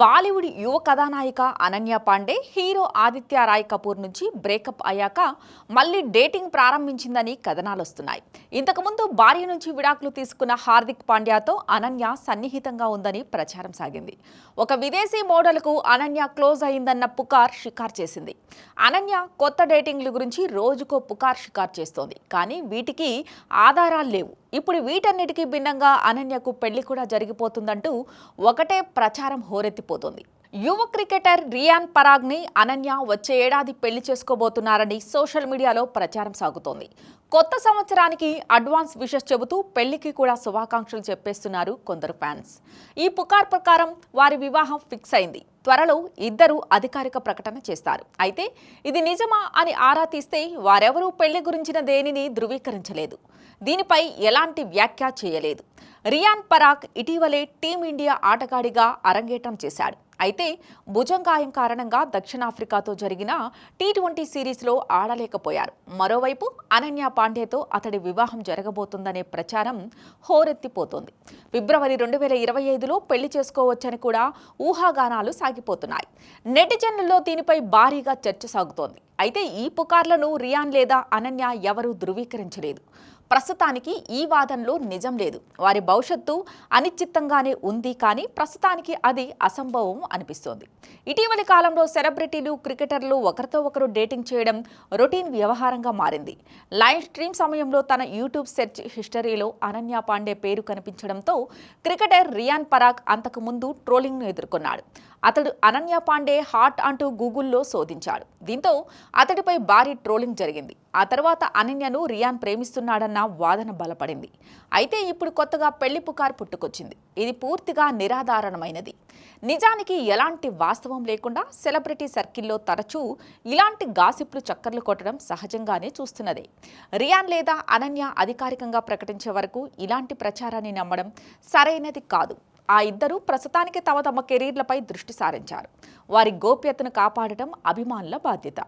బాలీవుడ్ యువ కథానాయిక అనన్య పాండే హీరో ఆదిత్య రాయ్ కపూర్ నుంచి బ్రేకప్ అయ్యాక మళ్ళీ డేటింగ్ ప్రారంభించిందని కథనాలు వస్తున్నాయి ఇంతకుముందు భార్య నుంచి విడాకులు తీసుకున్న హార్దిక్ పాండ్యాతో అనన్య సన్నిహితంగా ఉందని ప్రచారం సాగింది. ఒక విదేశీ మోడల్కు అనన్య క్లోజ్ అయిందన్న పుకార్ షికార్ చేసింది. అనన్య కొత్త డేటింగ్ల గురించి రోజుకో పుకార్ షికార్ చేస్తోంది. కానీ వీటికి ఆధారాలు లేవు. ఇప్పుడు వీటన్నిటికీ భిన్నంగా అనన్యకు పెళ్ళి కూడా జరిగిపోతుందంటూ ఒకటే ప్రచారం హోరెత్తిపోతుంది. యువ క్రికెటర్ రియాన్ పరాగ్ని అనన్య వచ్చే ఏడాది పెళ్ళి చేసుకోబోతున్నారని సోషల్ మీడియాలో ప్రచారం సాగుతోంది. కొత్త సంవత్సరానికి అడ్వాన్స్ విషెస్ చెబుతూ పెళ్ళికి కూడా శుభాకాంక్షలు చెప్పేస్తున్నారు కొందరు ఫ్యాన్స్. ఈ పుకార్ ప్రకారం వారి వివాహం ఫిక్స్ అయింది. త్వరలో ఇద్దరు అధికారిక ప్రకటన చేస్తారు. అయితే ఇది నిజమా అని ఆరా తీస్తే వారెవరూ పెళ్ళి గురించిన దేనిని ధృవీకరించలేదు. దీనిపై ఎలాంటి వ్యాఖ్య చేయలేదు. రియాన్ పరాగ్ ఇటీవలే టీమిండియా ఆటగాడిగా అరంగేటం చేశాడు. అయితే భుజంగాయం కారణంగా దక్షిణాఫ్రికాతో జరిగిన టీ ట్వంటీ సిరీస్లో ఆడలేకపోయారు. మరోవైపు అనన్య పాండేతో అతడి వివాహం జరగబోతుందనే ప్రచారం హోరెత్తిపోతోంది. ఫిబ్రవరి రెండు వేల ఇరవై ఐదులో పెళ్ళి చేసుకోవచ్చని కూడా ఊహాగానాలు సాగిపోతున్నాయి. నెటిజన్లలో దీనిపై భారీగా చర్చ సాగుతోంది. అయితే ఈ పుకార్లను రియాన్ లేదా అనన్య ఎవరూ ధృవీకరించలేదు. ప్రస్తుతానికి ఈ వాదనలో నిజం లేదు. వారి భవిష్యత్తు అనిశ్చితంగానే ఉంది కానీ ప్రస్తుతానికి అది అసంభవం అనిపిస్తోంది. ఇటీవలి కాలంలో సెలబ్రిటీలు క్రికెటర్లు ఒకరితో ఒకరు డేటింగ్ చేయడం రొటీన్ వ్యవహారంగా మారింది. లైవ్ స్ట్రీమ్ సమయంలో తన యూట్యూబ్ సెర్చ్ హిస్టరీలో అనన్య పాండే పేరు కనిపించడంతో క్రికెటర్ రియాన్ పరాగ్ అంతకు ముందు ట్రోలింగ్ను ఎదుర్కొన్నాడు. అతడు అనన్య పాండే హాట్ అంటూ గూగుల్లో శోధించాడు. దీంతో అతడిపై భారీ ట్రోలింగ్ జరిగింది. ఆ తర్వాత అనన్యను రియాన్ ప్రేమిస్తున్నాడన్న వాదన బలపడింది. అయితే ఇప్పుడు కొత్తగా పెళ్ళి పుకారు పుట్టుకొచ్చింది. ఇది పూర్తిగా నిరాధారణమైనది. నిజానికి ఎలాంటి వాస్తవం లేకుండా సెలబ్రిటీ సర్కిల్లో తరచూ ఇలాంటి గాసిప్లు చక్కర్లు కొట్టడం సహజంగానే చూస్తున్నదే. రియాన్ లేదా అనన్య అధికారికంగా ప్రకటించే వరకు ఇలాంటి ప్రచారాన్ని నమ్మడం సరైనది కాదు. ఆ ఇద్దరు ప్రస్తుతానికి తమ తమ కెరీర్లపై దృష్టి సారించారు. వారి గోప్యతను కాపాడటం అభిమానుల బాధ్యత.